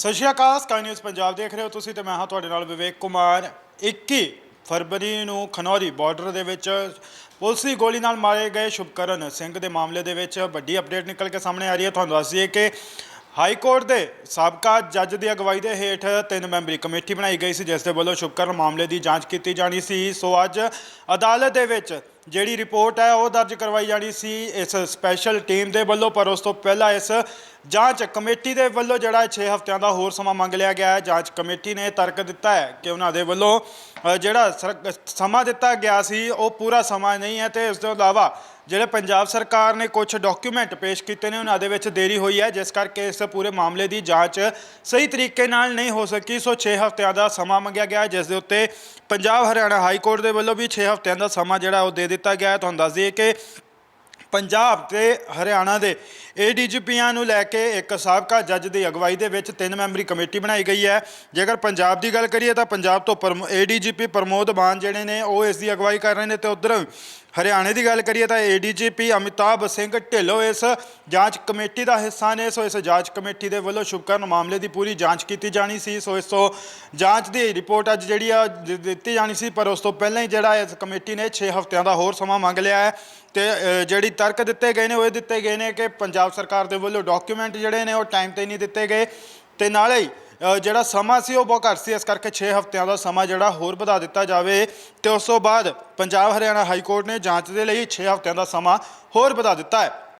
ਸਤਿ ਸ਼੍ਰੀ ਅਕਾਲ, ਸਕਾਈ ਨਿਊਜ਼ ਪੰਜਾਬ ਦੇਖ ਰਹੇ ਹੋ ਤੁਸੀਂ ਤੇ ਮੈਂ ਹਾਂ ਤੁਹਾਡੇ ਨਾਲ ਵਿਵੇਕ ਕੁਮਾਰ। 21 ਫਰਵਰੀ ਨੂੰ ਖਨੌਰੀ ਬਾਰਡਰ ਦੇ ਵਿੱਚ ਪੁਲਿਸ ਦੀ ਗੋਲੀ ਨਾਲ ਮਾਰੇ ਗਏ ਸ਼ੁਭਕਰਨ ਸਿੰਘ ਦੇ ਮਾਮਲੇ ਦੇ ਵਿੱਚ ਵੱਡੀ ਅਪਡੇਟ ਨਿਕਲ ਕੇ ਸਾਹਮਣੇ ਆ ਰਹੀ ਹੈ। ਤੁਹਾਨੂੰ ਦੱਸ ਦਈਏ ਕਿ ਹਾਈ ਕੋਰਟ ਦੇ ਸਾਬਕਾ ਜੱਜ ਦੀ ਅਗਵਾਈ ਦੇ ਹੇਠ ਤਿੰਨ ਮੈਂਬਰੀ ਕਮੇਟੀ ਬਣਾਈ ਗਈ ਸੀ, ਜਿਸ ਦੇ ਵੱਲੋਂ ਸ਼ੁਭਕਰਨ ਮਾਮਲੇ ਦੀ ਜਾਂਚ ਕੀਤੀ ਜਾਣੀ ਸੀ। ਸੋ ਅੱਜ ਅਦਾਲਤ ਦੇ ਵਿੱਚ ਜਿਹੜੀ ਰਿਪੋਰਟ ਹੈ ਉਹ ਦਰਜ ਕਰਵਾਈ ਜਾਣੀ ਸੀ ਇਸ ਸਪੈਸ਼ਲ ਟੀਮ ਦੇ ਵੱਲੋਂ, ਪਰ ਉਸ ਤੋਂ ਪਹਿਲਾਂ ਇਸ ਜਾਂਚ ਕਮੇਟੀ ਦੇ ਵੱਲੋਂ ਜਿਹੜਾ 6 ਹਫ਼ਤਿਆਂ ਦਾ ਹੋਰ ਸਮਾਂ ਮੰਗ ਲਿਆ ਗਿਆ ਹੈ। ਜਾਂਚ ਕਮੇਟੀ ਨੇ ਤਰਕ ਦਿੱਤਾ ਹੈ ਕਿ ਉਹਨਾਂ ਦੇ ਵੱਲੋਂ ਜਿਹੜਾ ਸਰ- ਸਮਾਂ ਦਿੱਤਾ ਗਿਆ ਸੀ, ਉਹ ਪੂਰਾ ਸਮਾਂ ਨਹੀਂ ਹੈ ਤੇ ਇਸ ਤੋਂ ਇਲਾਵਾ ਜਿਹੜੇ ਪੰਜਾਬ ਸਰਕਾਰ ਨੇ ਕੁਝ ਡਾਕੂਮੈਂਟ ਪੇਸ਼ ਕੀਤੇ ਨੇ, ਉਹਨਾਂ ਦੇ ਵਿੱਚ ਦੇਰੀ ਹੋਈ ਹੈ, ਜਿਸ ਕਰਕੇ ਇਸ ਪੂਰੇ ਮਾਮਲੇ ਦੀ ਜਾਂਚ ਸਹੀ ਤਰੀਕੇ ਨਾਲ ਨਹੀਂ ਹੋ ਸਕੀ। ਸੋ 6 ਹਫ਼ਤਿਆਂ ਦਾ ਸਮਾਂ ਮੰਗਿਆ ਗਿਆ, ਜਿਸ ਦੇ ਉੱਤੇ ਪੰਜਾਬ ਹਰਿਆਣਾ ਹਾਈ ਕੋਰਟ ਦੇ ਵੱਲੋਂ ਵੀ 6 ਹਫ਼ਤਿਆਂ ਦਾ ਸਮਾਂ ਜਿਹੜਾ ਉਹ ਦੇ ਦਿੱਤਾ ਗਿਆ ਤੁਹਾਨੂੰ ਦੱਸ ਦਈਏ ਕਿ ਪੰਜਾਬ ਤੇ ਹਰਿਆਣਾ ਦੇ ਏਡੀਜੀਪੀਆਂ ਨੂੰ ਲੈ ਕੇ ਇੱਕ ਸਾਬਕਾ ਜੱਜ ਦੀ ਅਗਵਾਈ ਦੇ ਵਿੱਚ ਤਿੰਨ ਮੈਂਬਰੀ ਕਮੇਟੀ ਬਣਾਈ ਗਈ ਹੈ। ਜੇਕਰ ਪੰਜਾਬ ਦੀ ਗੱਲ ਕਰੀਏ ਤਾਂ ਪੰਜਾਬ ਤੋਂ ਏਡੀਜੀਪੀ ਪ੍ਰਮੋਦ ਮਾਨ ਜਿਹੜੇ ਨੇ, ਉਹ ਇਸ ਦੀ ਅਗਵਾਈ ਕਰ ਰਹੇ ਨੇ ਤੇ ਉਧਰ ਹਰਿਆਣੇ ਦੀ ਗੱਲ ਕਰੀਏ ਤਾਂ ਏਡੀਜੀਪੀ ਅਮਿਤਾਭ ਸਿੰਘ ਢਿੱਲੋਂ ਇਸ ਜਾਂਚ ਕਮੇਟੀ ਦਾ ਹਿੱਸਾ ਨੇ। ਸੋ ਇਸ ਜਾਂਚ ਕਮੇਟੀ ਦੇ ਵੱਲੋਂ ਸ਼ੁਭਕਰਨ ਮਾਮਲੇ ਦੀ ਪੂਰੀ ਜਾਂਚ ਕੀਤੀ ਜਾਣੀ ਸੀ। ਸੋ ਇਸ ਤੋਂ ਜਾਂਚ ਦੀ ਰਿਪੋਰਟ ਅੱਜ ਜਿਹੜੀ ਆ ਦ- ਦਿੱਤੀ ਜਾਣੀ ਸੀ ਪਰ ਉਸ ਤੋਂ ਪਹਿਲਾਂ ਹੀ ਜਿਹੜਾ ਇਸ ਕਮੇਟੀ ਨੇ 6 ਹਫ਼ਤਿਆਂ ਦਾ ਹੋਰ ਸਮਾਂ ਮੰਗ ਲਿਆ ਹੈ। ਤੇ ਅ, ਜਿਹੜੀ ਤਰਕ ਦਿੱਤੇ ਗਏ ਨੇ ਉਹ ਇਹ ਦਿੱਤੇ ਗਏ ਨੇ ਕਿ ਪੰਜਾਬ ਸਰਕਾਰ ਦੇ ਵੱਲੋਂ ਡਾਕੂਮੈਂਟ ਜਿਹੜੇ ਨੇ ਉਹ ਟਾਈਮ ਤੇ ਨਹੀਂ ਦਿੱਤੇ ਗਏ। ਤੇ ਨਾਲੇ ਹੀ ਜਿਹੜਾ ਸਮਾਂ ਸੀ ਉਹ ਬਹੁਤ ਘੱਟ ਸੀ, ਇਸ ਕਰਕੇ 6 ਹਫ਼ਤਿਆਂ ਦਾ ਸਮਾਂ ਜਿਹੜਾ ਹੋਰ ਵਧਾ ਦਿੱਤਾ ਜਾਵੇ ਤੇ ਉਸ ਤੋਂ ਬਾਅਦ ਪੰਜਾਬ ਹਰਿਆਣਾ ਹਾਈ ਕੋਰਟ ਨੇ ਜਾਂਚ ਦੇ ਲਈ 6 ਹਫ਼ਤਿਆਂ ਦਾ ਸਮਾਂ ਹੋਰ ਵਧਾ ਦਿੱਤਾ ਹੈ।